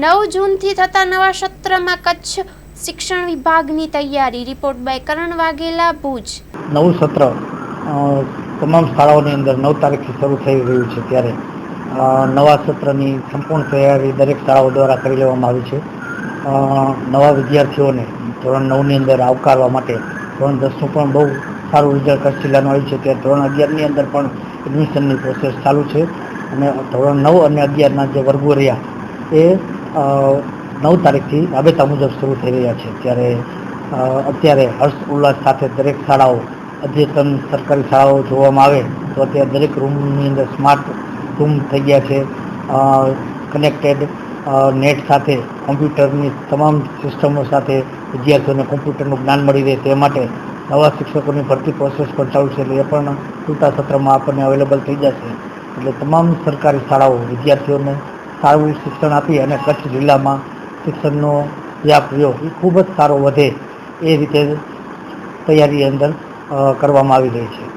નવ જૂનથી થતા નવા સત્રમાં કચ્છ શિક્ષણ વિભાગની તૈયારી. Report by Karan Vaghela, Bhuj. નવું સત્ર તમામ શાળાઓની અંદર નવ તારીખથી શરૂ થઈ રહ્યું છે ત્યારે. નવા સત્રની સંપૂર્ણ તૈયારી દરેક શાળાઓ દ્વારા કરી લેવામાં આવી છે. નવા વિદ્યાર્થીઓને ધોરણ નવની અંદર આવકારવા માટે ધોરણ દસનું પણ બહુ સારું રિઝલ્ટ કચ્છ જિલ્લાનું આવ્યું છે. ત્યારે ધોરણ અગિયારની અંદર પણ એડમિશનની પ્રોસેસ ચાલુ છે. અને ધોરણ નવ અને અગિયારના જે વર્ગો રહ્યા, એ નવ તારીખથી રાબેતા મુજબ શરૂ થઈ રહ્યા છે. ત્યારે અત્યારે હર્ષ ઉલ્લાસ સાથે દરેક શાળાઓ, અદ્યતન સરકારી શાળાઓ જોવામાં આવે, તો અત્યારે દરેક રૂમની અંદર સ્માર્ટ રૂમ થઈ ગયા છે. કનેક્ટેડ નેટ સાથે, કોમ્પ્યુટરની તમામ સિસ્ટમો સાથે વિદ્યાર્થીઓને કોમ્પ્યુટરનું જ્ઞાન મળી રહે તે માટે નવા શિક્ષકોની ભરતી પ્રોસેસ પણ ચાલુ છે. એટલે એ પણ ટૂંકા સત્રમાં આપણને અવેલેબલ થઈ જશે. એટલે તમામ સરકારી શાળાઓ વિદ્યાર્થીઓને સારું શિક્ષણ આપી અને કચ્છ જિલ્લામાં શિક્ષણનો વ્યાપ રહ્યો. એ ખૂબ જ સારો વધે એ રીતે તૈયારી અંદર કરવામાં આવી રહી છે.